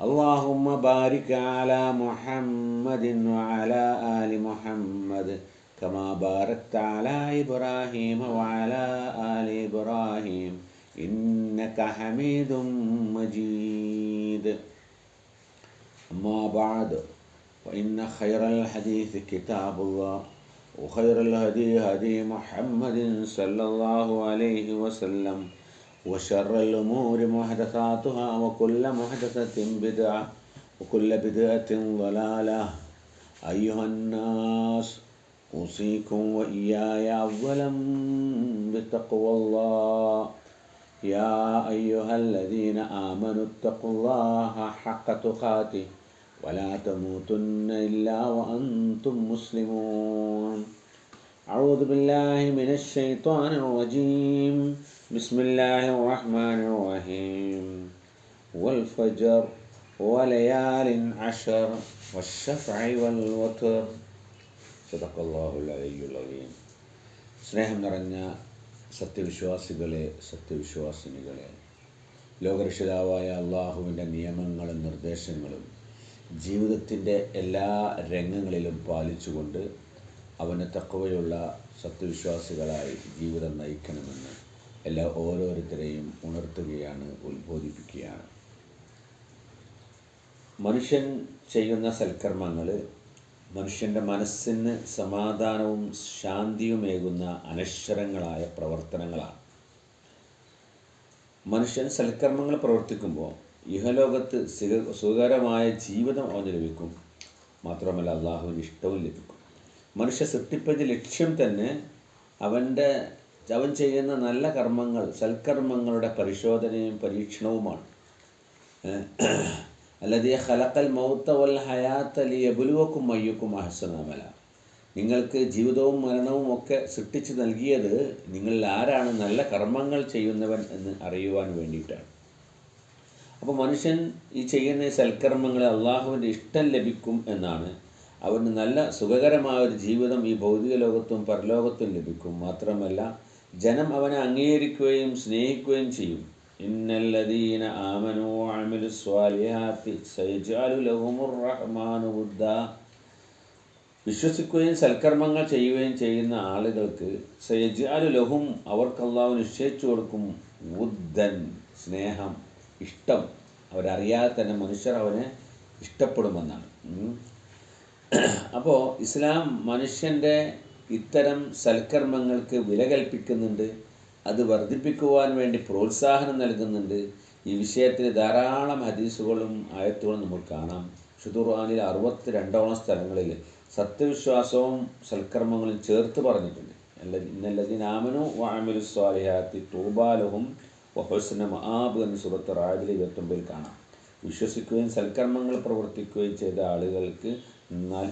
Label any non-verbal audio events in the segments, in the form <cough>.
اللهم بارك على محمد وعلى آل محمد كما باركت على إبراهيم وعلى آل إبراهيم إنك حميد مجيد. أما بعد فإن خير الحديث كتاب الله وخير الهدي هدي محمد صلى الله عليه وسلم. وشر الأمور محدثاتها وكل محدثة بدعة وكل بدعة ضلالة. أيها الناس أوصيكم وإياي أولا بتقوى الله. يا أيها الذين آمنوا اتقوا الله حق تقاته ولا تموتن إلا وأنتم مسلمون. أعوذ بالله من الشيطان الرجيم. بسم الله الرحمن الرحيم والفجر وليال عشر والشفع والوتر صدق الله العلي العظيم സ്നേഹം നിറഞ്ഞ സത്യവിശ്വാസികളെ സത്യവിശ്വാസിനികളെ ലോകരക്ഷിതാവായ അള്ളാഹുവിൻ്റെ നിയമങ്ങളും നിർദ്ദേശങ്ങളും ജീവിതത്തിൻ്റെ എല്ലാ രംഗങ്ങളിലും പാലിച്ചുകൊണ്ട് അവന് തക്കവയുള്ള സത്യവിശ്വാസികളായി ജീവിതം നയിക്കണമെന്ന് എല്ലാ ഓരോരുത്തരെയും ഉണർത്തുകയാണ് ഉത്ബോധിപ്പിക്കുകയാണ്. മനുഷ്യൻ ചെയ്യുന്ന സൽക്കർമ്മങ്ങൾ മനുഷ്യന്റെ മനസ്സിന് സമാധാനവും ശാന്തിയുമേകുന്ന അനശ്വരങ്ങളായ പ്രവർത്തനങ്ങളാണ്. മനുഷ്യൻ സൽക്കർമ്മങ്ങൾ പ്രവർത്തിക്കുമ്പോൾ ഇഹലോകത്ത് സുഖ സുഖകരമായ ജീവിതം അവന് ലഭിക്കും. മാത്രമല്ല അള്ളാഹുവിന് ഇഷ്ടവും ലഭിക്കും. മനുഷ്യ സൃഷ്ടിപ്പതി ലക്ഷ്യം തന്നെ അവന്റെ അവൻ ചെയ്യുന്ന നല്ല കർമ്മങ്ങൾ സൽക്കർമ്മങ്ങളുടെ പരിശോധനയും പരീക്ഷണവുമാണ്. അല്ലാതെ ഹലക്കൽ മൗത്ത വൽ ഹയാത്ത ലിയബുലുവക്കും മയ്യക്കും അഹസനമല നിങ്ങൾക്ക് ജീവിതവും മരണവും ഒക്കെ സൃഷ്ടിച്ചു നൽകിയത് നിങ്ങളിൽ ആരാണ് നല്ല കർമ്മങ്ങൾ ചെയ്യുന്നവൻ എന്ന് അറിയുവാൻ വേണ്ടിയിട്ടാണ്. അപ്പോൾ മനുഷ്യൻ ഈ ചെയ്യുന്ന സൽക്കർമ്മങ്ങളെ അള്ളാഹുവിന്റെ ഇഷ്ടം ലഭിക്കും എന്നാണ്. അവന് നല്ല സുഖകരമായ ഒരു ജീവിതം ഈ ഭൗതിക ലോകത്തും പരലോകത്തും ലഭിക്കും. മാത്രമല്ല ജനം അവനെ അംഗീകരിക്കുകയും സ്നേഹിക്കുകയും ചെയ്യും. ഇന്നല്ലദീന ആമനു അമിലു സ്വാലിഹാത്തി സൈജാലു റഹ്മാനു വിശ്വസിക്കുകയും സൽക്കർമ്മങ്ങൾ ചെയ്യുകയും ചെയ്യുന്ന ആളുകൾക്ക് സൈജാലു ലഹും അവർക്ക് നിശ്ചയിച്ചു കൊടുക്കും ബുദ്ധൻ സ്നേഹം ഇഷ്ടം. അവരറിയാതെ തന്നെ മനുഷ്യർ അവനെ ഇഷ്ടപ്പെടുമെന്നാണ്. അപ്പോൾ ഇസ്ലാം മനുഷ്യന്റെ ഇത്തരം സൽക്കർമ്മങ്ങൾക്ക് വില കൽപ്പിക്കുന്നുണ്ട് അത് വർദ്ധിപ്പിക്കുവാൻ വേണ്ടി പ്രോത്സാഹനം നൽകുന്നുണ്ട്. ഈ വിഷയത്തിൽ ധാരാളം ഹദീസുകളും ആയത്തുകളും നമുക്ക് കാണാം. ഷുദുർഹാനിൽ അറുപത്തി രണ്ടോളം സ്ഥലങ്ങളിൽ സത്യവിശ്വാസവും സൽക്കർമ്മങ്ങളും ചേർത്ത് പറഞ്ഞിട്ടുണ്ട്. ഇന്നല്ലതിനാമനു വാമിലു സ്വാലിഹാത്തി തൂബാലുഹും വഹുസ്ന മഹാബ് എന്ന സുഹൃത്ത് റാദിൽ ഇരുപത്തൊമ്പതിൽ കാണാം. വിശ്വസിക്കുകയും സൽക്കർമ്മങ്ങൾ പ്രവർത്തിക്കുകയും ചെയ്ത ആളുകൾക്ക്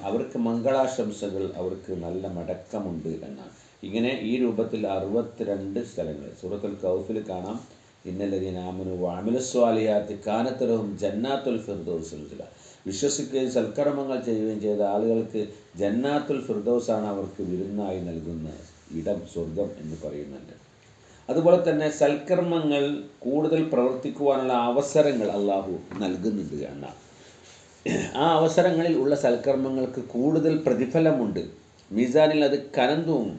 അവർക്ക് മംഗളാശംസകൾ അവർക്ക് നല്ല മടക്കമുണ്ട് എന്നാണ്. ഇങ്ങനെ ഈ രൂപത്തിൽ അറുപത്തിരണ്ട് സ്ഥലങ്ങൾ. സൂറത്തുൽ കൗഫിൽ കാണാം. ഇന്നല്ലതീൻ ആമനു വാമിലസ്വാലിയാത്തി കാനത്തലവും ജന്നാത്തുൽ ഫിർദൌസുല വിശ്വസിക്കുകയും സൽക്കർമ്മങ്ങൾ ചെയ്യുകയും ചെയ്ത ആളുകൾക്ക് ജന്നാത്തുൽ ഫിർദോസാണ് അവർക്ക് വിരുന്നായി നൽകുന്ന ഇടം സ്വർഗം എന്ന് പറയുന്നുണ്ട്. അതുപോലെ തന്നെ സൽക്കർമ്മങ്ങൾ കൂടുതൽ പ്രവർത്തിക്കുവാനുള്ള അവസരങ്ങൾ അള്ളാഹു നൽകുന്നുണ്ട് എന്നാണ്. ആ അവസരങ്ങളിൽ ഉള്ള സൽക്കർമ്മങ്ങൾക്ക് കൂടുതൽ പ്രതിഫലമുണ്ട്. മീസാനിൽ അത് കനം തൂങ്ങും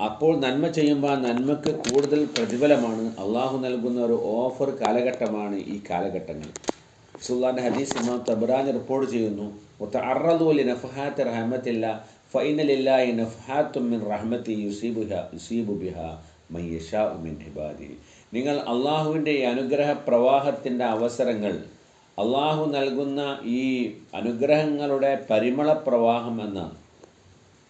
അപ്പോൾ നന്മ ചെയ്യുമ്പോൾ ആ നന്മയ്ക്ക് കൂടുതൽ പ്രതിഫലമാണ്. അള്ളാഹു നൽകുന്ന ഒരു ഓഫർ കാലഘട്ടമാണ് ഈ കാലഘട്ടങ്ങൾ. സുല്ലാന്റെ ഹദീസ് ഇമാം തബറാനി റിപ്പോർട്ട് ചെയ്യുന്നു മിൻ യുസീബു നിങ്ങൾ അള്ളാഹുവിന്റെ അനുഗ്രഹ പ്രവാഹത്തിന്റെ അവസരങ്ങൾ അള്ളാഹു നൽകുന്ന ഈ അനുഗ്രഹങ്ങളുടെ പരിമള പ്രവാഹം എന്ന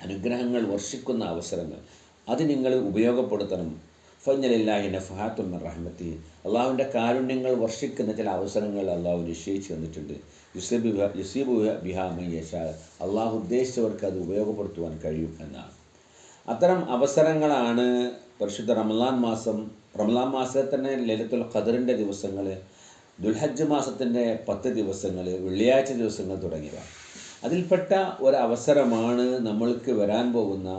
അനുഗ്രഹങ്ങൾ വർഷിക്കുന്ന അവസരങ്ങൾ അത് നിങ്ങൾ ഉപയോഗപ്പെടുത്തണം. ഫഞ്ഞലില്ലാഹി നഫഹാത്തും റഹ്മത്തി. അള്ളാഹുവിന്റെ കാരുണ്യങ്ങൾ വർഷിക്കുന്ന ചില അവസരങ്ങൾ അള്ളാഹു നിശ്ചയിച്ചു തന്നിട്ടുണ്ട്. യുസീബ് യുസീബു ബിഹാ മയ്യഷ അള്ളാഹു ഉദ്ദേശിച്ചവർക്ക് അത് ഉപയോഗപ്പെടുത്തുവാൻ കഴിയും എന്നാണ്. അത്തരം അവസരങ്ങളാണ് പരിശുദ്ധ റമലാൻ മാസം റമലാൻ മാസത്തിൽ തന്നെ ലലിത്തുൽ ഖദറിന്റെ ദിവസങ്ങൾ. ദുൽഹജ്ജ് മാസത്തിന്റെ പത്ത് ദിവസങ്ങൾ വെള്ളിയാഴ്ച ദിവസങ്ങൾ തുടങ്ങിയവ. അതിൽപ്പെട്ട ഒരവസരമാണ് നമ്മൾക്ക് വരാൻ പോകുന്ന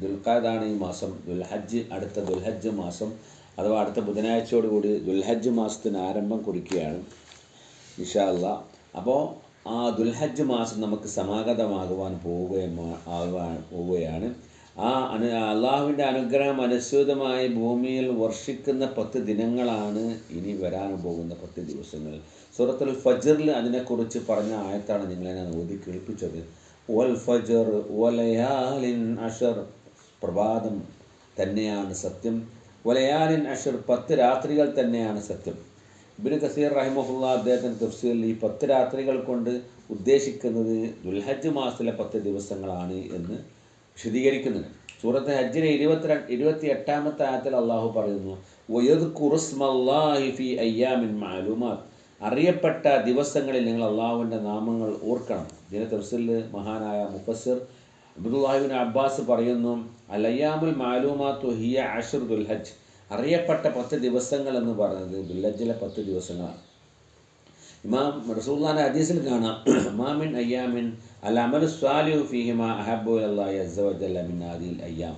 ദുൽഖാദാണ് ഈ മാസം ദുൽഹജ്ജ് അടുത്ത ദുൽഹജ്ജ് മാസം അഥവാ അടുത്ത ബുധനാഴ്ചയോടുകൂടി ദുൽഹജ്ജ് മാസത്തിന് ആരംഭം കുറിക്കുകയാണ് ഇഷാ അപ്പോൾ ആ ദുൽഹജ്ജ് മാസം നമുക്ക് സമാഗതമാകുവാൻ പോവുകയാണ്. ആ അനു അള്ളാഹുവിന്റെ അനുഗ്രഹം അനുസ്യൂതമായി ഭൂമിയിൽ വർഷിക്കുന്ന പത്ത് ദിനങ്ങളാണ് ഇനി വരാൻ പോകുന്ന പത്ത് ദിവസങ്ങൾ. സൂറത്തുൽ ഫജറിൽ അതിനെക്കുറിച്ച് പറഞ്ഞ ആയത്താണ് നിങ്ങളെ ഞാൻ ഓതി കേൾപ്പിച്ചത്. വൽ ഫജർ വലയാലിൻ അഷർ പ്രഭാതം തന്നെയാണ് സത്യം. വലയാലിൻ അഷർ പത്ത് രാത്രികൾ തന്നെയാണ് സത്യം. ഇബിന് കസീർ റഹിമഹുല്ല അദ്ദേഹത്തിന്റെ തഫ്സീറിൽ ഈ പത്ത് രാത്രികൾ കൊണ്ട് ഉദ്ദേശിക്കുന്നത് ദുൽഹജ് മാസത്തിലെ പത്ത് ദിവസങ്ങളാണ് എന്ന് വിശദീകരിക്കുന്നുണ്ട്. സൂറത്ത് ഹജ്ജിലെ ഇരുപത്തിരണ്ട് ഇരുപത്തി എട്ടാമത്തെ ആയത്തിൽ അള്ളാഹു പറയുന്നു വയത് ഖുറുസ്മല്ലാഹി അറിയപ്പെട്ട ദിവസങ്ങളിൽ നിങ്ങൾ അള്ളാഹുവിന്റെ നാമങ്ങൾ ഓർക്കണം. ഇതിനെ തഫ്സീലിൽ മഹാനായ മുഫസിർ അബ്ദുല്ലാഹിബിൻ അബ്ബാസ് പറയുന്നു അലയ്യാമുൽ മാലൂമാത്തു ഹിയ അഷർ ദുൽഹജ് അറിയപ്പെട്ട പത്ത് ദിവസങ്ങൾ എന്ന് പറയുന്നത് ദുൽഹജ്ജിലെ പത്ത് ദിവസങ്ങളാണ്. ഇമാം റസൂല്ലാന്റെ ഹദീസിൽ കാണാം മാമിൻ അയ്യാമിൻ അൽ സ്വാലിഹു ഫിഹിമ അഹബു അയ്യാം.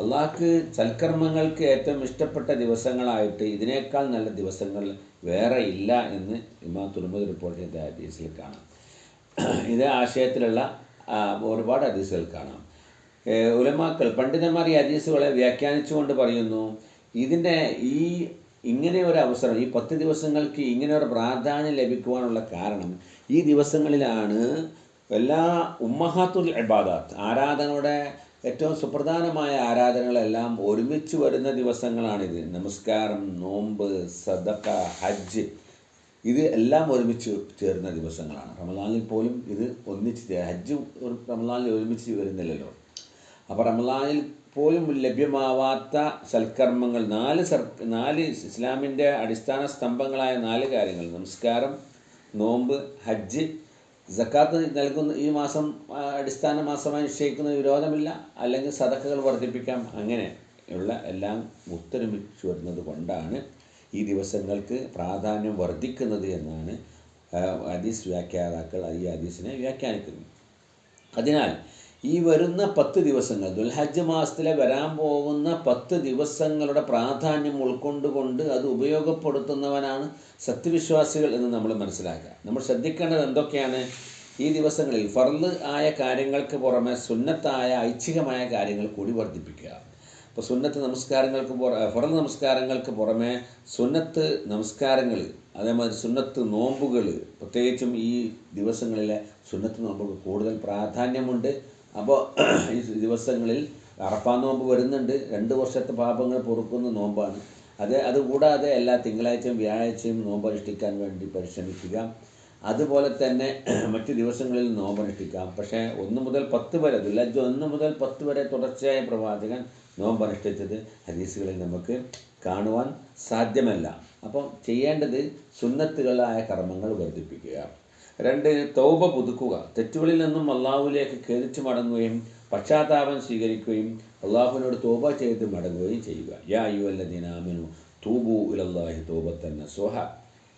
അള്ളാഹ്ക്ക് സൽക്കർമ്മങ്ങൾക്ക് ഏറ്റവും ഇഷ്ടപ്പെട്ട ദിവസങ്ങളായിട്ട് ഇതിനേക്കാൾ നല്ല ദിവസങ്ങൾ വേറെ ഇല്ല എന്ന് ഇമാ റിപ്പോർട്ട് ചെയ്ത ഹദീസിൽ കാണാം. ഇതേ ആശയത്തിലുള്ള ഒരുപാട് ഹദീസുകൾ കാണാം. ഉലമാക്കൾ പണ്ഡിതന്മാർ ഈ ഹദീസുകളെ വ്യാഖ്യാനിച്ചുകൊണ്ട് പറയുന്നു ഇതിന്റെ ഈ ഇങ്ങനെ ഒരു അവസരം ഈ പത്ത് ദിവസങ്ങൾക്ക് ഇങ്ങനെ ഒരു പ്രാധാന്യം ലഭിക്കുവാനുള്ള കാരണം ഈ ദിവസങ്ങളിലാണ് എല്ലാ ഉമ്മഹാത്തുൽ ഇബാദാത്ത് ആരാധനയുടെ ഏറ്റവും സുപ്രധാനമായ ആരാധനകളെല്ലാം ഒരുമിച്ച് വരുന്ന ദിവസങ്ങളാണിത്. നമസ്കാരം നോമ്പ് സദക്ക ഹജ്ജ് ഇത് എല്ലാം ഒരുമിച്ച് ചേരുന്ന ദിവസങ്ങളാണ്. റമലാനിൽ പോലും ഇത് ഒന്നിച്ച് ഹജ്ജ് റമലാനിൽ ഒരുമിച്ച് വരുന്നില്ലല്ലോ. അപ്പോൾ റമലാനിൽ പോലും ലഭ്യമാവാത്ത സൽക്കർമ്മങ്ങൾ നാല് സർ നാല് ഇസ്ലാമിന്റെ അടിസ്ഥാന സ്തംഭങ്ങളായ നാല് കാര്യങ്ങൾ. നമസ്കാരം നോമ്പ് ഹജ്ജ് സക്കാത്ത് നൽകുന്ന ഈ മാസം അടിസ്ഥാന മാസമായി നിശ്ചയിക്കുന്ന വിരോധമില്ല. അല്ലെങ്കിൽ സദക്കകൾ വർദ്ധിപ്പിക്കാം. അങ്ങനെ ഉള്ള എല്ലാം ഒത്തൊരുമിച്ച് വരുന്നത് കൊണ്ടാണ് ഈ ദിവസങ്ങൾക്ക് പ്രാധാന്യം വർദ്ധിക്കുന്നത് എന്നാണ് ഹദീസ് വ്യാഖ്യാതാക്കൾ ഈ ഹദീസിനെ വ്യാഖ്യാനിക്കുന്നത്. അതിനാൽ ഈ വരുന്ന പത്ത് ദിവസങ്ങൾ ദുൽഹജ്ജ് മാസത്തിലെ വരാൻ പോകുന്ന പത്ത് ദിവസങ്ങളുടെ പ്രാധാന്യം ഉൾക്കൊണ്ടുകൊണ്ട് അത് ഉപയോഗപ്പെടുത്തുന്നവനാണ് സത്യവിശ്വാസികൾ എന്ന് നമ്മൾ മനസ്സിലാക്കുക. നമ്മൾ ശ്രദ്ധിക്കേണ്ടത് എന്തൊക്കെയാണ്? ഈ ദിവസങ്ങളിൽ ഫർൾ ആയ കാര്യങ്ങൾക്ക് പുറമെ സുന്നത്തായ ഐച്ഛികമായ കാര്യങ്ങൾ കൂടി വർദ്ധിപ്പിക്കുക. അപ്പോൾ സുന്നത്ത് നമസ്കാരങ്ങൾക്ക് പുറ ഫറൽ നമസ്കാരങ്ങൾക്ക് പുറമെ സുന്നത്ത് നമസ്കാരങ്ങൾ അതേമാതിരി സുന്നത്ത് നോമ്പുകൾ പ്രത്യേകിച്ചും ഈ ദിവസങ്ങളിലെ സുന്നത്ത് നോമ്പുകൾ കൂടുതൽ പ്രാധാന്യമുണ്ട്. അപ്പോൾ <clears throat> ഈ ദിവസങ്ങളിൽ അറഫാ നോമ്പ് വരുന്നുണ്ട്. രണ്ട് വർഷത്തെ പാപങ്ങൾ പൊറുക്കുന്ന നോമ്പാണ്. അത് അതുകൂടാതെ എല്ലാ തിങ്കളാഴ്ചയും വ്യാഴാഴ്ചയും നോമ്പ് അനുഷ്ഠിക്കാൻ വേണ്ടി പരിശ്രമിക്കുക. അതുപോലെ തന്നെ <clears throat> മറ്റ് ദിവസങ്ങളിൽ നോമ്പനുഷ്ഠിക്കാം പക്ഷേ ഒന്ന് മുതൽ പത്ത് വരെ ദുല്ലജ് ഒന്ന് മുതൽ പത്ത് വരെ തുടർച്ചയായ പ്രവാചകൻ നോമ്പനുഷ്ഠിച്ചത് ഹദീസുകളിൽ നമുക്ക് കാണുവാൻ സാധ്യമല്ല. അപ്പം ചെയ്യേണ്ടത് സുന്നത്തുകളായ കർമ്മങ്ങൾ വർദ്ധിപ്പിക്കുക. രണ്ട് തൗബ പുതുക്കുക. തെറ്റുകളിൽ നിന്നും അള്ളാഹുവിലേക്ക് ഖേദിച്ച് മടങ്ങുകയും പശ്ചാത്താപം സ്വീകരിക്കുകയും അള്ളാഹുവിനോട് തോബ ചെയ്ത് മടങ്ങുകയും ചെയ്യുക. യാ യുവല്ലദീനാമിനു തൂബു ഇലല്ലാഹി തോബത്തന്ന സുഹ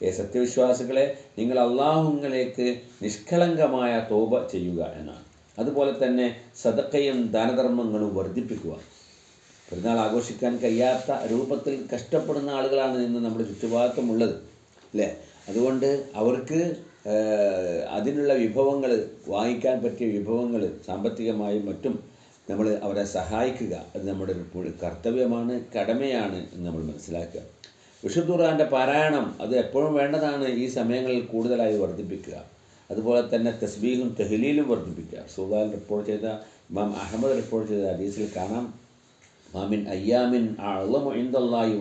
ഏ സത്യവിശ്വാസികളെ നിങ്ങൾ അള്ളാഹുങ്ങളിലേക്ക് നിഷ്കളങ്കമായ തോബ ചെയ്യുക എന്നാണ്. അതുപോലെ തന്നെ സദക്കയും ദാനധർമ്മങ്ങളും വർദ്ധിപ്പിക്കുക. പെരുന്നാൾ ആഘോഷിക്കാൻ കഴിയാത്ത രൂപത്തിൽ കഷ്ടപ്പെടുന്ന ആളുകളാണ് ഇന്ന് നമ്മുടെ ചുറ്റുഭാഗത്തുമുള്ളത് അല്ലേ? അതുകൊണ്ട് അവർക്ക് അതിനുള്ള വിഭവങ്ങൾ വാങ്ങിക്കാൻ പറ്റിയ വിഭവങ്ങൾ സാമ്പത്തികമായും മറ്റും നമ്മൾ അവരെ സഹായിക്കുക. അത് നമ്മുടെ ഒരു കർത്തവ്യമാണ് കടമയാണ് എന്ന് നമ്മൾ മനസ്സിലാക്കുക. വിശുദ്ധ പാരായണം അത് എപ്പോഴും വേണ്ടതാണ് ഈ സമയങ്ങളിൽ കൂടുതലായി വർദ്ധിപ്പിക്കുക. അതുപോലെ തന്നെ തസ്ബീഹും തെഹ്ലീലും വർദ്ധിപ്പിക്കുക. സുബാൽ റിപ്പോർട്ട് ചെയ്ത ഇമാം അഹമ്മദ് റിപ്പോർട്ട് ചെയ്ത ഹദീസിൽ കാണാം. മാമിൻ അയ്യാമിൻ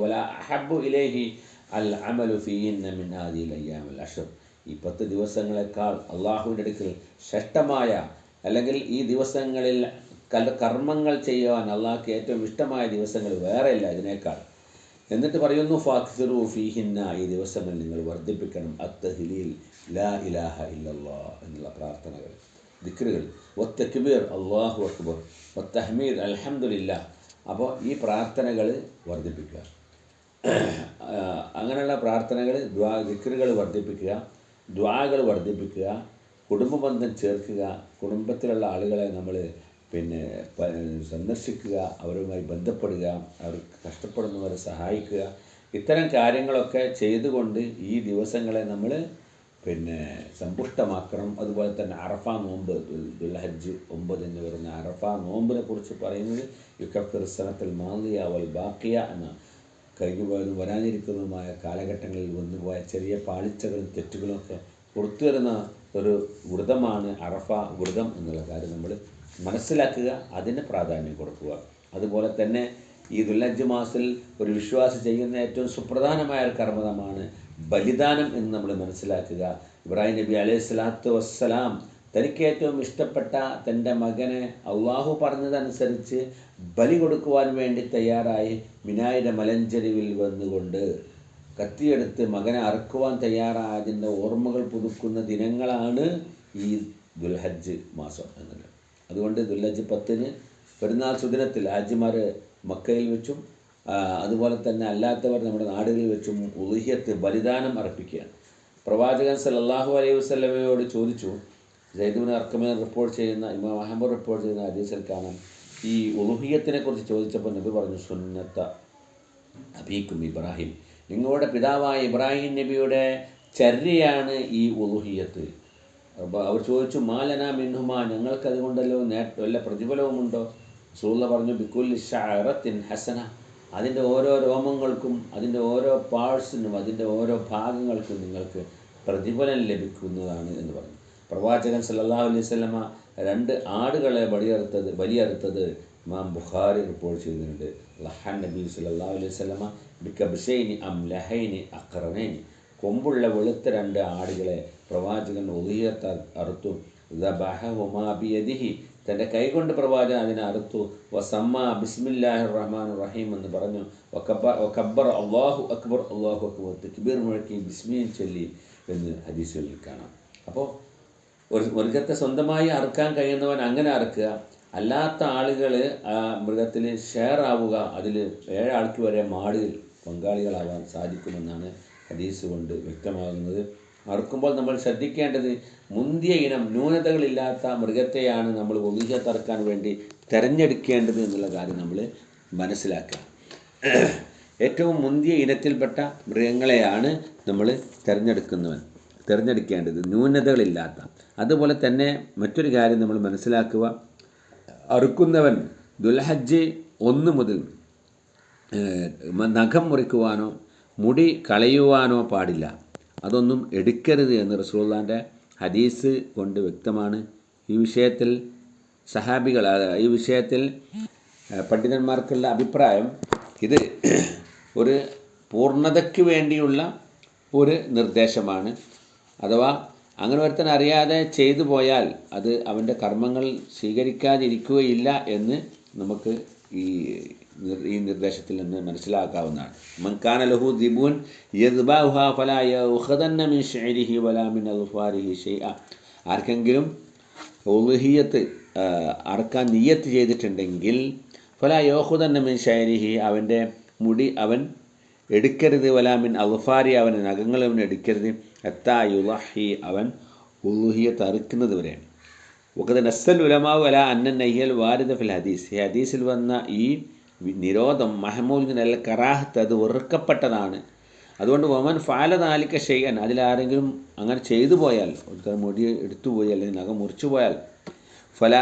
വലാ അഹബ്ബു ഇലൈഹി അൽ അമലു ഫീൻ മിൻ അയ്യാമിൽ അഷ്ർ ഈ പത്ത് ദിവസങ്ങളെക്കാൾ അള്ളാഹുവിന്റെ അടുക്കൽ ശ്രേഷ്ഠമായ അല്ലെങ്കിൽ ഈ ദിവസങ്ങളിൽ കല കർമ്മങ്ങൾ ചെയ്യുവാൻ അള്ളാഹ്ക്ക് ഏറ്റവും ഇഷ്ടമായ ദിവസങ്ങൾ വേറെയില്ല ഇതിനേക്കാൾ. എന്നിട്ട് പറയുന്നു ഫാക്സിറു ഫീഹിന്ന. ഈ ദിവസങ്ങൾ നിങ്ങൾ വർദ്ധിപ്പിക്കണം. അത്തഹിലിൽ ലാ ഇലാഹ ഇല്ലല്ലാ എന്നുള്ള പ്രാർത്ഥനകൾ ദിക്റുകൾ. ഒത്തക്ബീർ അള്ളാഹു അക്ബർ. ഹമീർ അലഹമുല്ല അപ്പോൾ ഈ പ്രാർത്ഥനകൾ വർദ്ധിപ്പിക്കുക. <clears throat> അങ്ങനെയുള്ള പ്രാർത്ഥനകൾ ദിക്റുകൾ വർദ്ധിപ്പിക്കുക. ദ്വാകൾ വർദ്ധിപ്പിക്കുക കുടുംബബന്ധം ചേർക്കുക കുടുംബത്തിലുള്ള ആളുകളെ നമ്മൾ പിന്നെ സന്ദർശിക്കുക അവരുമായി ബന്ധപ്പെടുക അവർ കഷ്ടപ്പെടുന്നവരെ സഹായിക്കുക. ഇത്തരം കാര്യങ്ങളൊക്കെ ചെയ്തുകൊണ്ട് ഈ ദിവസങ്ങളെ നമ്മൾ പിന്നെ സമ്പുഷ്ടമാക്കണം. അതുപോലെ തന്നെ അറഫ നോമ്പ് ദുൽഹജ്ജ് ഒമ്പതിന് വരുന്ന അറഫ നോമ്പിനെ കുറിച്ച് പറയുന്നത് യുക്കഫ് സനത്തിൽ മാലിയ വൽ ബാക്കിയ എന്ന കഴിഞ്ഞു പോയതും വരാനിരിക്കുന്നതുമായ കാലഘട്ടങ്ങളിൽ വന്നുപോയ ചെറിയ പാളിച്ചകളും തെറ്റുകളും ഒക്കെ പുറത്തു വരുന്ന ഒരു വ്രതമാണ് അറഫ വ്രതം എന്നുള്ള കാര്യം നമ്മൾ മനസ്സിലാക്കുക അതിന് പ്രാധാന്യം കൊടുക്കുക. അതുപോലെ തന്നെ ഈ ദുല്ലഞ്ച് മാസത്തിൽ ഒരു വിശ്വാസി ചെയ്യുന്ന ഏറ്റവും സുപ്രധാനമായ ഒരു കർമ്മതമാണ് ബലിദാനം എന്ന് നമ്മൾ മനസ്സിലാക്കുക. ഇബ്രാഹിം നബി അലൈഹി സ്വലാത്തു വസ്സലാം തനിക്ക് ഏറ്റവും ഇഷ്ടപ്പെട്ട തന്റെ മകനെ അള്ളാഹു പറഞ്ഞതനുസരിച്ച് ബലി കൊടുക്കുവാൻ വേണ്ടി തയ്യാറായി മിനായുടെ മലഞ്ചെരിവിൽ വന്നുകൊണ്ട് കത്തിയെടുത്ത് മകനെ അറുക്കുവാൻ തയ്യാറായതിന്റെ ഓർമ്മകൾ പുതുക്കുന്ന ദിനങ്ങളാണ് ഈ ദുൽഹജ്ജ് മാസം എന്നത്. അതുകൊണ്ട് ദുൽഹജ്ജ് പത്തിന് പെരുന്നാൾ സുദിനത്തിൽ ഹാജിമാർ മക്കയിൽ വെച്ചും അതുപോലെ തന്നെ അല്ലാത്തവർ നമ്മുടെ നാടുകളിൽ വെച്ചും ഊഹ്യത്ത് ബലിദാനം അർപ്പിക്കുകയാണ്. പ്രവാചകൻ സല്ലാഹു അലൈഹി വസ്ലമയോട് ചോദിച്ചു ജൈദുബിൻ അർക്കമൻ റിപ്പോർട്ട് ചെയ്യുന്ന ഇമാം അഹമ്മദ് റിപ്പോർട്ട് ചെയ്യുന്ന ഹദീസിൽ കാണാം ഈ ഉലുഹിയത്തിനെ കുറിച്ച് ചോദിച്ചപ്പോൾ നബി പറഞ്ഞു സുന്നത്ത അബീക്കും ഇബ്രാഹിം. നിങ്ങളുടെ പിതാവായ ഇബ്രാഹിം നബിയുടെ ചര്യയാണ് ഈ ഉലുഹിയത്ത്. അപ്പോൾ അവർ ചോദിച്ചു മാലന മിൻഹുമ ഞങ്ങൾക്ക് അതുകൊണ്ടല്ലോ നേട്ട വല്ല പ്രതിഫലവുമുണ്ടോ? സൂള്ള പറഞ്ഞു ബിക്കുൽ ഷറത്തിൻ ഹസന. അതിന്റെ ഓരോ രോമങ്ങൾക്കും അതിന്റെ ഓരോ പാഴ്സിനും അതിന്റെ ഓരോ ഭാഗങ്ങൾക്കും നിങ്ങൾക്ക് പ്രതിഫലം ലഭിക്കുന്നതാണ് എന്ന് പറഞ്ഞു. പ്രവാചകൻ സല്ലല്ലാഹു അലൈഹി വസല്ലമ രണ്ട് ആടുകളെ ബലിയറുത്തത് ബലിയറുത്തത് ഇമാം ബുഖാരി റിപ്പോർട്ട് ചെയ്യുന്നുണ്ട്. ലഹൻ നബി സല്ലല്ലാഹു അലൈഹി വസല്ലമ ബിക്കബ്ഷൈനി അം ലഹൈനി അഖറനൈനി. കൊമ്പുള്ള വെളുത്ത രണ്ട് ആടുകളെ പ്രവാചകൻ ഒളിയത്ത അറുത്തു. ദബഹഹുമാ ബിയദിഹി. തന്റെ കൈകൊണ്ട് പ്രവാചകൻ അതിനെ അറുത്തു. വസമ്മ ബിസ്മില്ലാഹി റഹ്മാൻ റഹീം എന്ന് പറഞ്ഞു. വക്കബ്ബ വക്കബ്ബർ അള്ളാഹു അക്ബർ. അള്ളാഹു അക്ബർ. തക്ബീർ മുഴക്കി ബിസ്മിയും ചൊല്ലി എന്ന് ഹദീസുകളിൽ കാണാം. അപ്പോൾ ഒരു മൃഗത്തെ സ്വന്തമായി അറുക്കാൻ കഴിയുന്നവൻ അങ്ങനെ അറുക്കുക. അല്ലാത്ത ആളുകൾ ആ മൃഗത്തിൽ ഷെയർ ആവുക അതിൽ ഏഴാൾക്ക് വരെ മാടിൽ പങ്കാളികളാവാൻ സാധിക്കുമെന്നാണ് ഹദീസ് കൊണ്ട് വ്യക്തമാകുന്നത്. അറുക്കുമ്പോൾ നമ്മൾ ശ്രദ്ധിക്കേണ്ടത് മുന്തിയ ഇനം ന്യൂനതകളില്ലാത്ത മൃഗത്തെയാണ് നമ്മൾ ഒളിഹത്തറക്കാൻ വേണ്ടി തിരഞ്ഞെടുക്കേണ്ടത് എന്നുള്ള കാര്യം നമ്മൾ മനസ്സിലാക്കുക. ഏറ്റവും മുന്തിയ ഇനത്തിൽപ്പെട്ട മൃഗങ്ങളെയാണ് നമ്മൾ തിരഞ്ഞെടുക്കുന്നവൻ. തിരഞ്ഞെടുക്കേണ്ടത് ന്യൂനതകളില്ലാത്ത. അതുപോലെ തന്നെ മറ്റൊരു കാര്യം നമ്മൾ മനസ്സിലാക്കുക അറുക്കുന്നവൻ ദുൽഹജ്ജ് ഒന്ന് മുതൽ നഖം മുറിക്കുവാനോ മുടി കളയുവാനോ പാടില്ല. അതൊന്നും എടുക്കരുത് എന്ന് റസൂള്ളാന്റെ ഹദീസ് കൊണ്ട് വ്യക്തമാണ്. ഈ വിഷയത്തിൽ സഹാബികൾ ഈ വിഷയത്തിൽ പണ്ഡിതന്മാർക്കുള്ള അഭിപ്രായം ഇത് ഒരു പൂർണതയ്ക്ക് വേണ്ടിയുള്ള ഒരു നിർദ്ദേശമാണ്. അഥവാ അങ്ങനെ ഒരുത്തൻ അറിയാതെ ചെയ്തു പോയാൽ അത് അവന്റെ കർമ്മങ്ങൾ സ്വീകരിക്കാതിരിക്കുകയില്ല എന്ന് നമുക്ക് ഈ ഈ നിർദ്ദേശത്തിൽ നിന്ന് മനസ്സിലാക്കാവുന്നതാണ്. മൻകാന ലഹു ദിബുൻ ആർക്കെങ്കിലും ഉലുഹിയത്ത് അറക്കാൻ നിയ്യത്ത് ചെയ്തിട്ടുണ്ടെങ്കിൽ ഫല യോഹുദന്ന മിൻ ഷൈരിഹി അവന്റെ മുടി അവൻ എടുക്കരുത്. വലാമിൻ അൽഫാരി അവന്റെ നഖങ്ങൾ അവൻ എടുക്കരുത്. എത്താ യുലഹി അവൻ ഉലുഹിയെ അറുക്കുന്നത് വരെയാണ്. ഒക്കെ നസ്സൽ ഉലമാവ് അല അന്നൻ നയ്യൽ വാരിദ ഫിൽ ഹദീസ്. ഈ ഹദീസിൽ വന്ന ഈ നിരോധം മഹമൂദിന് അല്ല കറാഹത്ത് അത് വെറുക്കപ്പെട്ടതാണ്. അതുകൊണ്ട് വമൻ ഫാല താലിക്ക ഷെയ്യൻ അതിലാരെങ്കിലും അങ്ങനെ ചെയ്തു പോയാൽ ഒരു മുടി എടുത്തു അല്ലെങ്കിൽ നഖം മുറിച്ചു പോയാൽ ഫല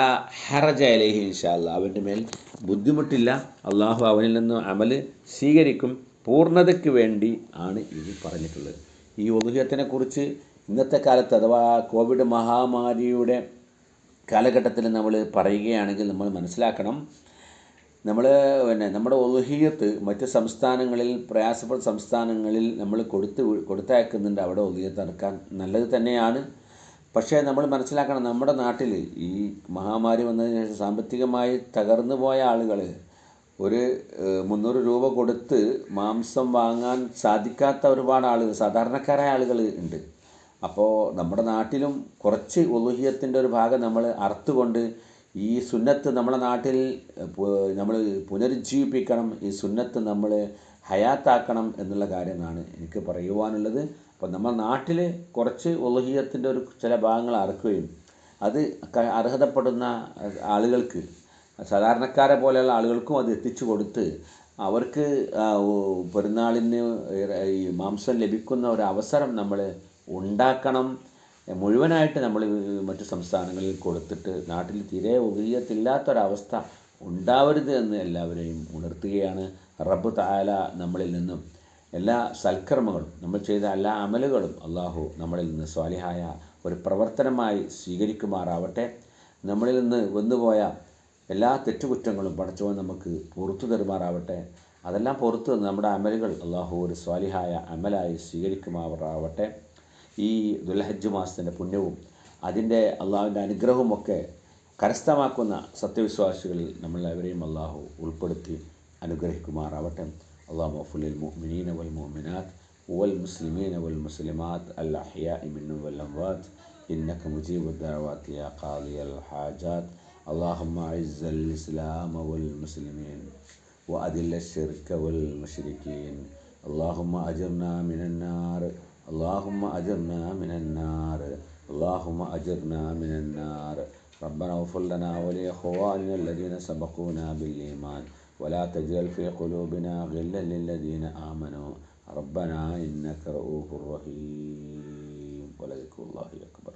ഹറജ അലൈഹി ഇൻഷാല്ല അവന്റെ മേൽ ബുദ്ധിമുട്ടില്ല. അള്ളാഹു അവനിൽ നിന്ന് അമൽ സ്വീകരിക്കും. പൂർണതയ്ക്ക് വേണ്ടി ആണ് ഇത് പറഞ്ഞിട്ടുള്ളത്. ഈ ഒതുഹ്യത്തിനെ കുറിച്ച് ഇന്നത്തെ കാലത്ത് അഥവാ കോവിഡ് മഹാമാരിയുടെ കാലഘട്ടത്തിൽ നമ്മൾ പറയുകയാണെങ്കിൽ നമ്മൾ മനസ്സിലാക്കണം. നമ്മൾ പിന്നെ നമ്മുടെ ഒതുഹീയത്ത് മറ്റ് സംസ്ഥാനങ്ങളിൽ പ്രയാസപ്പെട്ട സംസ്ഥാനങ്ങളിൽ നമ്മൾ കൊടുത്ത് കൊടുത്തയക്കുന്നുണ്ട് അവിടെ ഒതുഹീയത്ത് നടക്കാൻ. നല്ലത് തന്നെയാണ്. പക്ഷേ നമ്മൾ മനസ്സിലാക്കണം നമ്മുടെ നാട്ടിൽ ഈ മഹാമാരി വന്നതിന് ശേഷം സാമ്പത്തികമായി തകർന്നു പോയ ആളുകൾ ഒരു മുന്നൂറ് രൂപ കൊടുത്ത് മാംസം വാങ്ങാൻ സാധിക്കാത്ത ഒരുപാട് ആളുകൾ സാധാരണക്കാരായ ആളുകൾ ഉണ്ട്. അപ്പോൾ നമ്മുടെ നാട്ടിലും കുറച്ച് ഉലുഹിയത്തിന്റെ ഒരു ഭാഗം നമ്മൾ അറുത്തുകൊണ്ട് ഈ സുന്നത്ത് നമ്മുടെ നാട്ടിൽ നമ്മൾ പുനരുജ്ജീവിപ്പിക്കണം ഈ സുന്നത്ത് നമ്മൾ ഹയാത്താക്കണം എന്നുള്ള കാര്യമാണ് എനിക്ക് പറയുവാനുള്ളത്. അപ്പോൾ നമ്മുടെ നാട്ടിൽ കുറച്ച് ഉലുഹിയത്തിന്റെ ഒരു ചില ഭാഗങ്ങൾ അറക്കുകയും അത് അർഹതപ്പെടുന്ന ആളുകൾക്ക് സാധാരണക്കാരെ പോലെയുള്ള ആളുകൾക്കും അത് എത്തിച്ചു കൊടുത്ത് അവർക്ക് പെരുന്നാളിന് ഈ മാംസം ലഭിക്കുന്ന ഒരു അവസരം നമ്മൾ ഉണ്ടാക്കണം. മുഴുവനായിട്ട് നമ്മൾ മറ്റു സംസ്ഥാനങ്ങളിൽ കൊടുത്തിട്ട് നാട്ടിൽ തീരെ ഉപയോഗത്തില്ലാത്തൊരവസ്ഥ ഉണ്ടാവരുത് എന്ന് എല്ലാവരെയും ഉണർത്തുകയാണ്. റബ്ബ് താല നമ്മളിൽ നിന്നും എല്ലാ സൽക്കർമ്മങ്ങളും നമ്മൾ ചെയ്ത എല്ലാ അമലുകളും അള്ളാഹു നമ്മളിൽ നിന്ന് സ്വാലിഹായ ഒരു പ്രവർത്തനമായി സ്വീകരിക്കുമാറാവട്ടെ. നമ്മളിൽ നിന്ന് വന്നുപോയ എല്ലാ തെറ്റുകുറ്റങ്ങളും പടച്ചവൻ നമുക്ക് പുറത്തു തരുമാറാവട്ടെ. അതെല്ലാം പുറത്തു നമ്മുടെ അമലുകൾ അള്ളാഹു ഒരു സ്വാലിഹായ അമലായി സ്വീകരിക്കുമാറാവട്ടെ. ഈ ദുൽഹജ്ജ് മാസത്തിന്റെ പുണ്യവും അതിന്റെ അള്ളാഹുവിന്റെ അനുഗ്രഹവുമൊക്കെ കരസ്ഥമാക്കുന്ന സത്യവിശ്വാസികളിൽ നമ്മളെവരെയും അള്ളാഹു ഉൾപ്പെടുത്തി അനുഗ്രഹിക്കുമാറാവട്ടെ. അള്ളാഹു മുഅ്മിനീന വൽ മുഅ്മിനാത്ത് വൽ മുസ്ലിമീന വൽ മുസ്ലിമാത്ത് അൽ അഹ്യാ വൽ അംവാത്ത്. ഇന്നക മുജീബ് ദഅവാത്ത് യാ ഹാജാത്ത്. اللهم أعز الإسلام والمسلمين وأذل الشرك والمشركين اللهم أجرنا من النار اللهم أجرنا من النار اللهم أجرنا من النار ربنا اغفر لنا ولإخواننا الذين سبقونا بالإيمان ولا تجعل في قلوبنا غلا للذين آمنوا ربنا إنك رؤوف رحيم ولذكر الله أكبر